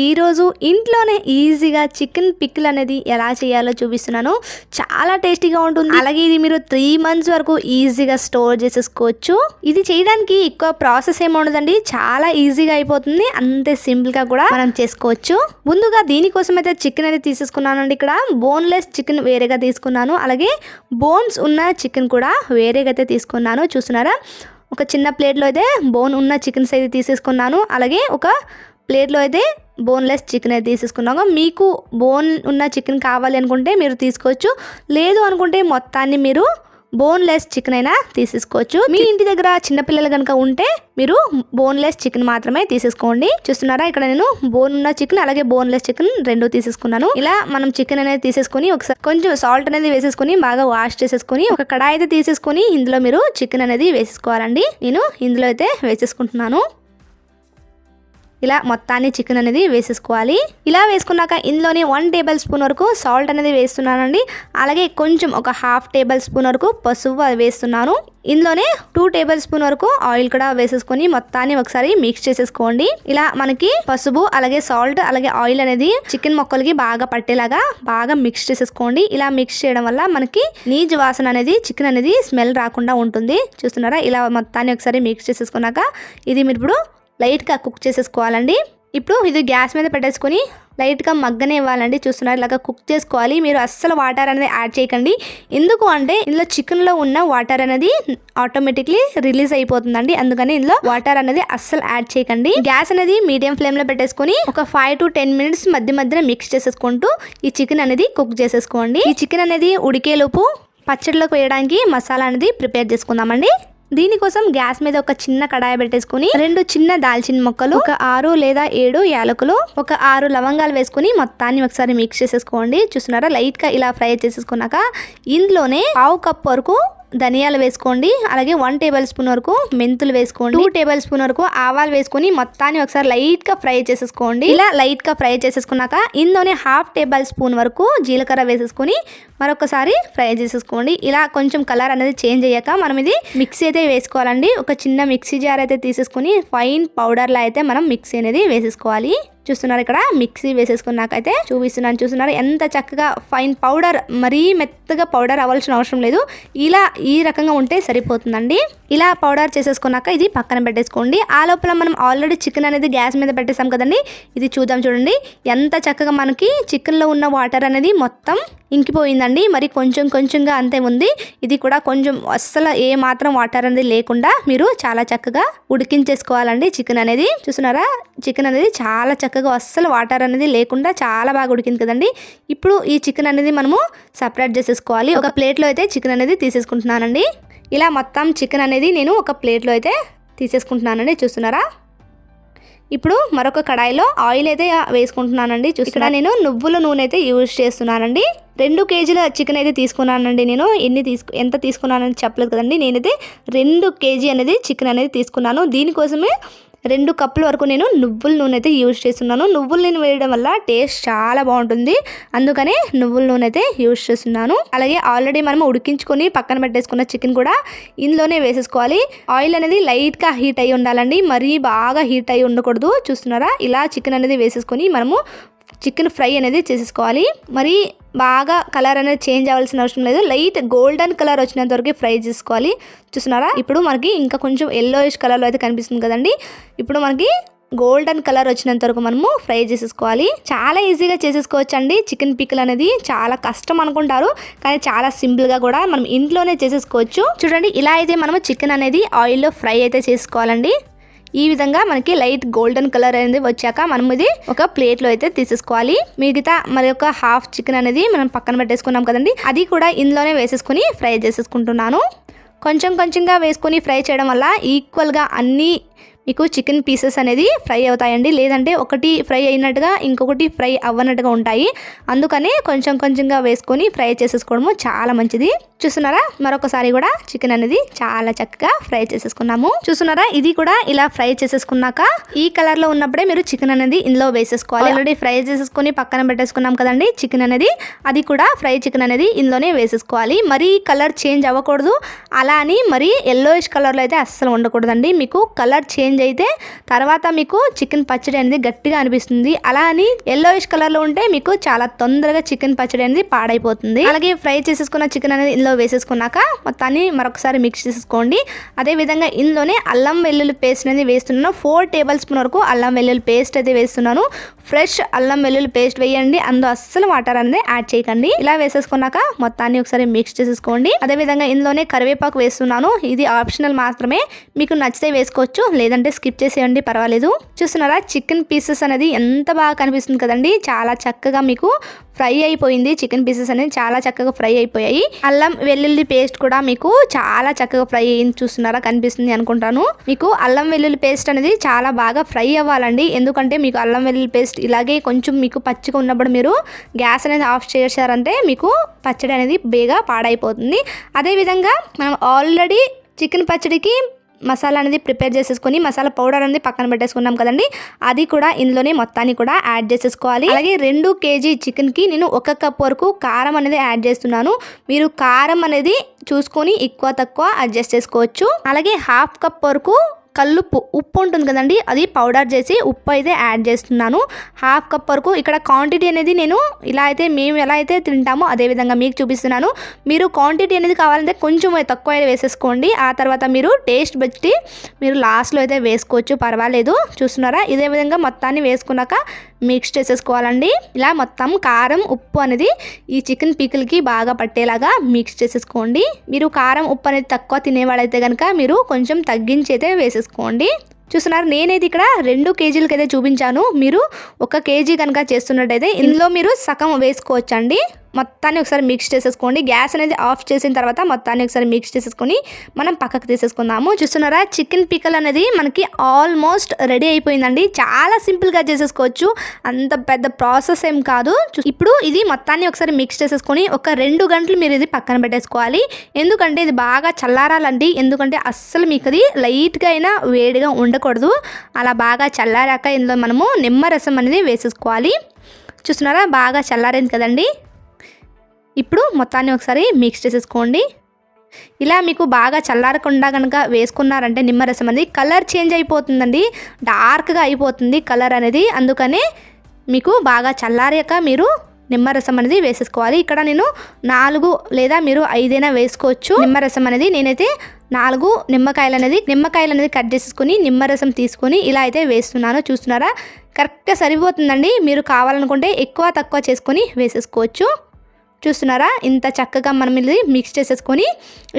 ఈరోజు ఇంట్లోనే ఈజీగా చికెన్ పిక్కిల్ అనేది ఎలా చేయాలో చూపిస్తున్నాను. చాలా టేస్టీగా ఉంటుంది. అలాగే ఇది మీరు త్రీ మంత్స్ వరకు ఈజీగా స్టోర్ చేసేసుకోవచ్చు. ఇది చేయడానికి ఎక్కువ ప్రాసెస్ ఏమి ఉండదండి. చాలా ఈజీగా అయిపోతుంది. అంతే సింపుల్గా కూడా మనం చేసుకోవచ్చు. ముందుగా దీనికోసం అయితే చికెన్ అయితే తీసేసుకున్నానండి ఇక్కడ. బోన్లెస్ చికెన్ వేరేగా తీసుకున్నాను. అలాగే బోన్స్ ఉన్న చికెన్ కూడా వేరేగా అయితే తీసుకున్నాను. చూస్తున్నారా? ఒక చిన్న ప్లేట్లో అయితే బోన్ ఉన్న చికెన్స్ అయితే తీసేసుకున్నాను. అలాగే ఒక ప్లేట్లో అయితే బోన్లెస్ చికెన్ అయితే తీసేసుకున్నాము. మీకు బోన్ ఉన్న చికెన్ కావాలి అనుకుంటే మీరు తీసుకోవచ్చు. లేదు అనుకుంటే మొత్తాన్ని మీరు బోన్లెస్ చికెన్ అయినా తీసేసుకోవచ్చు. మీ ఇంటి దగ్గర చిన్నపిల్లలు కనుక ఉంటే మీరు బోన్లెస్ చికెన్ మాత్రమే తీసేసుకోండి. చూస్తున్నారా? ఇక్కడ నేను బోన్ ఉన్న చికెన్ అలాగే బోన్లెస్ చికెన్ రెండు తీసేసుకున్నాను. ఇలా మనం చికెన్ అనేది తీసేసుకొని ఒకసారి కొంచెం సాల్ట్ అనేది వేసేసుకొని బాగా వాష్ చేసేసుకొని ఒక కడాయి అయితే తీసేసుకొని ఇందులో మీరు చికెన్ అనేది వేసేసుకోవాలండి. నేను ఇందులో అయితే వేసేసుకుంటున్నాను. ఇలా మొత్తాన్ని చికెన్ అనేది వేసేసుకోవాలి. ఇలా వేసుకున్నాక ఇందులోనే వన్ టేబుల్ స్పూన్ వరకు సాల్ట్ అనేది వేస్తున్నానండి. అలాగే కొంచెం ఒక హాఫ్ టేబుల్ స్పూన్ వరకు పసుపు వేస్తున్నాను. ఇందులోనే టూ టేబుల్ స్పూన్ వరకు ఆయిల్ కూడా వేసేసుకొని మొత్తాన్ని ఒకసారి మిక్స్ చేసేసుకోండి. ఇలా మనకి పసుపు అలాగే సాల్ట్ అలాగే ఆయిల్ అనేది చికెన్ మొక్కలకి బాగా పట్టేలాగా బాగా మిక్స్ చేసేసుకోండి. ఇలా మిక్స్ చేయడం వల్ల మనకి నీజ్ వాసన అనేది చికెన్ అనేది స్మెల్ రాకుండా ఉంటుంది. చూస్తున్నారా? ఇలా మొత్తాన్ని ఒకసారి మిక్స్ చేసేసుకున్నాక ఇది మీరు ఇప్పుడు లైట్గా కుక్ చేసేసుకోవాలండి. ఇప్పుడు ఇది గ్యాస్ మీద పెట్టేసుకొని లైట్గా మగ్గనే ఇవ్వాలండి. చూస్తున్నారు ఇలాగా కుక్ చేసుకోవాలి. మీరు అస్సలు వాటర్ అనేది యాడ్ చేయకండి. ఎందుకు అంటే ఇందులో చికెన్లో ఉన్న వాటర్ అనేది ఆటోమేటిక్లీ రిలీజ్ అయిపోతుందండి. అందుకని ఇందులో వాటర్ అనేది అస్సలు యాడ్ చేయకండి. గ్యాస్ అనేది మీడియం ఫ్లేమ్లో పెట్టేసుకొని ఒక ఫైవ్ టు టెన్ మినిట్స్ మధ్య మధ్యన మిక్స్ చేసేసుకుంటూ ఈ చికెన్ అనేది కుక్ చేసేసుకోండి. ఈ చికెన్ అనేది ఉడికేలోపు పచ్చడిలోకి వేయడానికి మసాలా అనేది ప్రిపేర్ చేసుకుందామండి. దీనికోసం గ్యాస్ మీద ఒక చిన్న కడాయి పెట్టేసుకుని రెండు చిన్న దాల్చిన మొక్కలు ఒక ఆరు లేదా ఏడు యాలకులు ఒక ఆరు లవంగాలు వేసుకుని మొత్తాన్ని ఒకసారి మిక్స్ చేసేసుకోండి. చూస్తున్నారా? లైట్గా ఇలా ఫ్రై చేసేసుకున్నాక ఇందులోనే పావు కప్ వరకు ధనియాలు వేసుకోండి. అలాగే వన్ టేబుల్ స్పూన్ వరకు మెంతులు వేసుకోండి. టూ టేబుల్ స్పూన్ వరకు ఆవాలు వేసుకొని మొత్తాన్ని ఒకసారి లైట్గా ఫ్రై చేసేసుకోండి. ఇలా లైట్గా ఫ్రై చేసేసుకున్నాక ఇందులోనే హాఫ్ టేబుల్ స్పూన్ వరకు జీలకర్ర వేసేసుకొని మరొకసారి ఫ్రై చేసేసుకోండి. ఇలా కొంచెం కలర్ అనేది చేంజ్ అయ్యాక మనం ఇది మిక్సీ అయితే వేసుకోవాలండి. ఒక చిన్న మిక్సీ జార్ అయితే తీసేసుకొని ఫైన్ పౌడర్లా అయితే మనం మిక్సీ అనేది వేసేసుకోవాలి. చూస్తున్నారు ఇక్కడ. మిక్సీ వేసేసుకున్నాకైతే చూపిస్తున్నాను. చూస్తున్నారు ఎంత చక్కగా ఫైన్ పౌడర్ మరీ మెత్తగా పౌడర్ అవ్వాల్సిన అవసరం లేదు. ఇలా ఈ రకంగా ఉంటే సరిపోతుందండి. ఇలా పౌడర్ చేసేసుకున్నాక ఇది పక్కన పెట్టేసుకోండి. ఆ లోపల మనం ఆల్రెడీ చికెన్ అనేది గ్యాస్ మీద పెట్టేసాం కదండి. ఇది చూద్దాం చూడండి. ఎంత చక్కగా మనకి చికెన్లో ఉన్న వాటర్ అనేది మొత్తం ఇంకిపోయిందండి. మరి కొంచెం కొంచెంగా అంతే ఉంది. ఇది కూడా కొంచెం అస్సలు ఏ మాత్రం వాటర్ అనేది లేకుండా మీరు చాలా చక్కగా ఉడికించేసుకోవాలండి చికెన్ అనేది. చూస్తున్నారా? చికెన్ అనేది చాలా చక్కగా అస్సలు వాటర్ అనేది లేకుండా చాలా బాగా ఉడికింది కదండి. ఇప్పుడు ఈ చికెన్ అనేది మనము సపరేట్ చేసేసుకోవాలి. ఒక ప్లేట్లో అయితే చికెన్ అనేది తీసేసుకుంటున్నానండి. ఇలా మొత్తం చికెన్ అనేది నేను ఒక ప్లేట్లో అయితే తీసేసుకుంటున్నానండి. చూస్తున్నారా? ఇప్పుడు మరొక కడాయిలో ఆయిల్ అయితే వేసుకుంటున్నానండి. చూస్తున్నా నేను నువ్వుల నూనె అయితే యూజ్ చేస్తున్నానండి. రెండు కేజీల చికెన్ అయితే తీసుకున్నానండి నేను. ఎన్ని తీసుకు ఎంత తీసుకున్నానని చెప్పలేదు కదండి. నేనైతే రెండు కేజీ అనేది చికెన్ అనేది తీసుకున్నాను. దీనికోసమే రెండు కప్పుల వరకు నేను నువ్వుల నూనె అయితే యూజ్ చేస్తున్నాను. నువ్వుల నూనె వేయడం వల్ల టేస్ట్ చాలా బాగుంటుంది. అందుకనే నువ్వుల నూనె అయితే యూజ్ చేస్తున్నాను. అలాగే ఆల్రెడీ మనం ఉడికించుకొని పక్కన పెట్టేసుకున్న చికెన్ కూడా ఇందులోనే వేసేసుకోవాలి. ఆయిల్ అనేది లైట్గా హీట్ అయి ఉండాలండి. మరీ బాగా హీట్ అయి ఉండకూడదు. చూస్తున్నారా? ఇలా చికెన్ అనేది వేసేసుకొని మనము చికెన్ ఫ్రై అనేది చేసేసుకోవాలి. మరి బాగా కలర్ అనేది చేంజ్ అవ్వాల్సిన అవసరం లేదు. లైట్ గోల్డెన్ కలర్ వచ్చినంత వరకు ఫ్రై చేసుకోవాలి. చూస్తున్నారా? ఇప్పుడు మనకి ఇంకా కొంచెం ఎల్లోయిష్ కలర్లో అయితే కనిపిస్తుంది కదండి. ఇప్పుడు మనకి గోల్డెన్ కలర్ వచ్చినంత వరకు మనము ఫ్రై చేసేసుకోవాలి. చాలా ఈజీగా చేసేసుకోవచ్చు అండి చికెన్ పిక్కల్ అనేది చాలా కష్టం అనుకుంటారు. కానీ చాలా సింపుల్గా కూడా మనం ఇంట్లోనే చేసేసుకోవచ్చు. చూడండి ఇలా అయితే మనము చికెన్ అనేది ఆయిల్లో ఫ్రై అయితే చేసుకోవాలండి. ఈ విధంగా మనకి లైట్ గోల్డెన్ కలర్ అనేది వచ్చాక మనం ఇది ఒక ప్లేట్లో అయితే తీసేసుకోవాలి. మిగతా మరి ఒక హాఫ్ చికెన్ అనేది మనం పక్కన పెట్టేసుకున్నాం కదండి. అది కూడా ఇందులోనే వేసేసుకుని ఫ్రై చేసేసుకుంటున్నాను. కొంచెం కొంచెంగా వేసుకొని ఫ్రై చేయడం వల్ల ఈక్వల్గా అన్నీ మీకు చికెన్ పీసెస్ అనేది ఫ్రై అవుతాయండి. లేదంటే ఒకటి ఫ్రై అయినట్టుగా ఇంకొకటి ఫ్రై అవ్వనట్టుగా ఉంటాయి. అందుకనే కొంచెం కొంచెంగా వేసుకొని ఫ్రై చేసేసుకోవడము చాలా మంచిది. చూస్తున్నారా? మరొకసారి కూడా చికెన్ అనేది చాలా చక్కగా ఫ్రై చేసేసుకున్నాము. చూస్తున్నారా? ఇది కూడా ఇలా ఫ్రై చేసేసుకున్నాక ఈ కలర్లో ఉన్నప్పుడే మీరు చికెన్ అనేది ఇందులో వేసేసుకోవాలి. ఆల్రెడీ ఫ్రై చేసేసుకుని పక్కన పెట్టేసుకున్నాం కదండి చికెన్ అనేది. అది కూడా ఫ్రై చికెన్ అనేది ఇందులోనే వేసేసుకోవాలి. మరి కలర్ చేంజ్ అవ్వకూడదు. అలా అని మరీ ఎల్లోయిష్ కలర్లో అయితే అస్సలు ఉండకూడదండి. మీకు కలర్ చేంజ్ అయితే తర్వాత మీకు చికెన్ పచ్చడి అనేది గట్టిగా అనిపిస్తుంది. అలా అని ఎల్లోయిష్ కలర్లో ఉంటే మీకు చాలా తొందరగా చికెన్ పచ్చడి అనేది పాడైపోతుంది. అలాగే ఫ్రై చేసేసుకున్న చికెన్ అనేది ఇందులో వేసేసుకున్నాక మొత్తాన్ని మరొకసారి మిక్స్ చేసేసుకోండి. అదేవిధంగా ఇందులోనే అల్లం వెల్లుల్లి పేస్ట్ అనేది వేస్తున్నాను. ఫోర్ టేబుల్ స్పూన్ వరకు అల్లం వెల్లుల్లి పేస్ట్ అయితే వేస్తున్నాను. ఫ్రెష్ అల్లం వెల్లుల్లి పేస్ట్ వేయండి. అందులో అస్సలు వాటర్ అనేది యాడ్ చేయకండి. ఇలా వేసేసుకున్నాక మొత్తాన్ని ఒకసారి మిక్స్ చేసేసుకోండి. అదేవిధంగా ఇందులోనే కరివేపాకు వేస్తున్నాను. ఇది ఆప్షనల్ మాత్రమే. మీకు నచ్చితే వేసుకోవచ్చు. లేదంటే స్కిప్ చేసేయండి. పర్వాలేదు. చూస్తున్నారా? చికెన్ పీసెస్ అనేది ఎంత బాగా కనిపిస్తుంది కదండి. చాలా చక్కగా మీకు ఫ్రై అయిపోయింది. చికెన్ పీసెస్ అనేది చాలా చక్కగా ఫ్రై అయిపోయాయి. అల్లం వెల్లుల్లి పేస్ట్ కూడా మీకు చాలా చక్కగా ఫ్రై అయింది చూస్తున్నారా కనిపిస్తుంది అనుకుంటాను. మీకు అల్లం వెల్లుల్లి పేస్ట్ అనేది చాలా బాగా ఫ్రై అవ్వాలండి. ఎందుకంటే మీకు అల్లం వెల్లుల్లి పేస్ట్ ఇలాగే కొంచెం మీకు పచ్చిగా ఉన్నప్పుడు మీరు గ్యాస్ అనేది ఆఫ్ చేశారంటే మీకు పచ్చడి అనేది బేగా పాడైపోతుంది. అదేవిధంగా మనం ఆల్రెడీ చికెన్ పచ్చడికి మసాలా అనేది ప్రిపేర్ చేసేసుకొని మసాలా పౌడర్ అనేది పక్కన పెట్టేసుకున్నాం కదండి. అది కూడా ఇందులోనే మొత్తాన్ని కూడా యాడ్ చేసేసుకోవాలి. అలాగే రెండు కేజీ చికెన్కి నేను ఒక కప్ వరకు కారం అనేది యాడ్ చేస్తున్నాను. మీరు కారం అనేది చూసుకొని ఎక్కువ తక్కువ అడ్జస్ట్ చేసుకోవచ్చు. అలాగే హాఫ్ కప్ వరకు కల్లుప్పు ఉప్పు ఉంటుంది కదండి అది పౌడర్ చేసి ఉప్పు అయితే యాడ్ చేస్తున్నాను. హాఫ్ కప్ వరకు ఇక్కడ క్వాంటిటీ అనేది నేను ఇలా అయితే మేము ఎలా అయితే తింటామో అదే విధంగా మీకు చూపిస్తున్నాను. మీరు క్వాంటిటీ అనేది కావాలంటే కొంచెం తక్కువ అయితే వేసేసుకోండి. ఆ తర్వాత మీరు టేస్ట్ బట్టి మీరు లాస్ట్లో అయితే వేసుకోవచ్చు పర్వాలేదు. చూస్తున్నారా? ఇదే విధంగా మొత్తాన్ని వేసుకున్నాక మిక్స్ చేసేసుకోవాలండి. ఇలా మొత్తం కారం ఉప్పు అనేది ఈ చికెన్ పీకిల్కి బాగా పట్టేలాగా మిక్స్ చేసేసుకోండి. మీరు కారం ఉప్పు అనేది తక్కువ తినేవాళ్ళైతే కనుక మీరు కొంచెం తగ్గించి అయితే వేసేసుకోండి చూస్తున్నారు నేనైతే ఇక్కడ రెండు కేజీలకైతే చూపించాను. మీరు ఒక కేజీ కనుక చేస్తున్నట్టయితే ఇందులో మీరు సగం వేసుకోవచ్చండి. మొత్తాన్ని ఒకసారి మిక్స్ చేసేసుకోండి. గ్యాస్ అనేది ఆఫ్ చేసిన తర్వాత మొత్తాన్ని ఒకసారి మిక్స్ చేసేసుకొని మనం పక్కకు తీసేసుకుందాము. చూస్తున్నారా? చికెన్ పికల్ అనేది మనకి ఆల్మోస్ట్ రెడీ అయిపోయిందండి. చాలా సింపుల్గా చేసేసుకోవచ్చు. అంత పెద్ద ప్రాసెస్ ఏం కాదు. ఇప్పుడు ఇది మొత్తాన్ని ఒకసారి మిక్స్ చేసేసుకొని ఒక రెండు గంటలు మీరు ఇది పక్కన పెట్టేసుకోవాలి. ఎందుకంటే ఇది బాగా చల్లారాలండి. ఎందుకంటే అస్సలు మీకు అది లైట్గా అయినా వేడిగా ఉండకూడదు. అలా బాగా చల్లారాక ఇందులో మనము నిమ్మరసం అనేది వేసేసుకోవాలి. చూస్తున్నారా? బాగా చల్లారింది కదండి. ఇప్పుడు మొత్తాన్ని ఒకసారి మిక్స్ చేసేసుకోండి. ఇలా మీకు బాగా చల్లారకుండా కనుక వేసుకున్నారంటే నిమ్మరసం అనేది కలర్ చేంజ్ అయిపోతుందండి. డార్క్గా అయిపోతుంది కలర్ అనేది. అందుకనే మీకు బాగా చల్లారాక మీరు నిమ్మరసం అనేది వేసేసుకోవాలి. ఇక్కడ నేను నాలుగు లేదా మీరు ఐదైనా వేసుకోవచ్చు. నిమ్మరసం అనేది నేనైతే నాలుగు నిమ్మకాయలు అనేది నిమ్మకాయలు అనేది కట్ చేసుకుని నిమ్మరసం తీసుకొని ఇలా అయితే వేస్తున్నాను. చూస్తున్నారా? కరెక్ట్గా సరిపోతుందండి. మీరు కావాలనుకుంటే ఎక్కువ తక్కువ చేసుకొని వేసేసుకోవచ్చు. చూస్తున్నారా? ఇంత చక్కగా మనం ఇది మిక్స్ చేసేసుకొని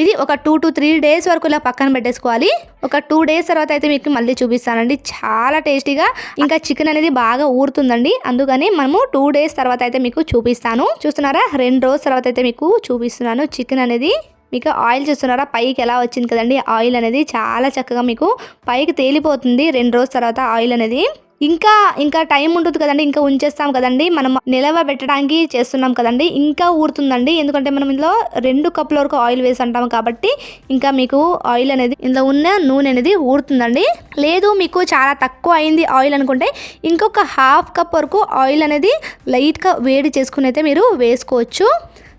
ఇది ఒక టూ టు త్రీ డేస్ వరకు ఇలా పక్కన పెట్టేసుకోవాలి. ఒక టూ డేస్ తర్వాత అయితే మీకు మళ్ళీ చూపిస్తానండి. చాలా టేస్టీగా ఇంకా చికెన్ అనేది బాగా ఊరుతుందండి. అందుకని మనము టూ డేస్ తర్వాత అయితే మీకు చూపిస్తాను. చూస్తున్నారా? రెండు రోజుల తర్వాత అయితే మీకు చూపిస్తున్నాను చికెన్ అనేది. మీకు ఆయిల్ చూస్తున్నారా? పైకి ఎలా వచ్చింది కదండి? ఆయిల్ అనేది చాలా చక్కగా మీకు పైకి తేలిపోతుంది. రెండు రోజుల తర్వాత ఆయిల్ అనేది. ఇంకా ఇంకా టైం ఉంటుంది కదండి ఇంకా ఉంచేస్తాం కదండి మనం నిలవ పెట్టడానికి చేస్తున్నాం కదండి ఇంకా ఊరుతుందండి ఎందుకంటే మనం ఇందులో రెండు కప్పుల వరకు ఆయిల్ వేసి అంటాం కాబట్టి ఇంకా మీకు ఆయిల్ అనేది ఇందులో ఉన్న నూనె అనేది ఊరుతుందండి. లేదు మీకు చాలా తక్కువ అయింది ఆయిల్ అనుకుంటే ఇంకొక హాఫ్ కప్ వరకు ఆయిల్ అనేది లైట్గా వేడి చేసుకుని అయితే మీరు వేసుకోవచ్చు.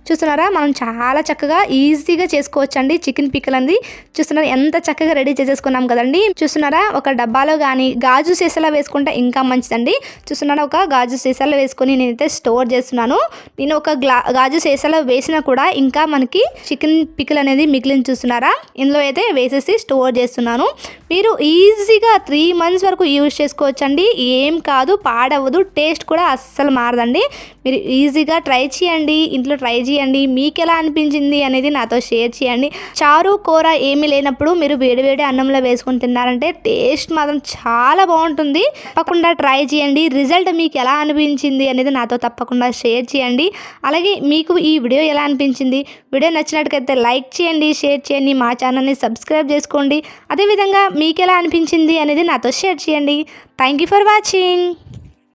చూస్తున్నారా? మనం చాలా చక్కగా ఈజీగా చేసుకోవచ్చు అండి చికెన్ పిక్కలు అంది చూస్తున్నారా ఎంత చక్కగా రెడీ చేసేసుకున్నాం కదండి. చూస్తున్నారా ఒక డబ్బాలో కానీ గాజు సీసాలో వేసుకుంటే ఇంకా మంచిదండి. చూస్తున్నారా ఒక గాజు సీసాలో వేసుకొని నేనైతే స్టోర్ చేస్తున్నాను. నేను ఒక గ్లా గాజు సీసాలో వేసినా కూడా ఇంకా మనకి చికెన్ పిక్కలు అనేది మిగిలిన చూస్తున్నారా? ఇందులో అయితే వేసేసి స్టోర్ చేస్తున్నాను. మీరు ఈజీగా త్రీ మంత్స్ వరకు యూజ్ చేసుకోవచ్చండి. ఏం కాదు పాడవదు టేస్ట్ కూడా అస్సలు మారదండి. మీరు ఈజీగా ట్రై చేయండి. ఇంట్లో ట్రై చేయండి చేయండి మీకు ఎలా అనిపించింది అనేది నాతో షేర్ చేయండి. చారు కూర ఏమీ లేనప్పుడు మీరు వేడివేడి అన్నంలో వేసుకొని తిన్నారంటే టేస్ట్ మాత్రం చాలా బాగుంటుంది. తప్పకుండా ట్రై చేయండి. రిజల్ట్ మీకు ఎలా అనిపించింది అనేది నాతో తప్పకుండా షేర్ చేయండి. అలాగే మీకు ఈ వీడియో ఎలా అనిపించింది? వీడియో నచ్చినట్టుకైతే లైక్ చేయండి షేర్ చేయండి మా ఛానల్ని సబ్స్క్రైబ్ చేసుకోండి. అదేవిధంగా మీకు ఎలా అనిపించింది అనేది నాతో షేర్ చేయండి. Thank you for watching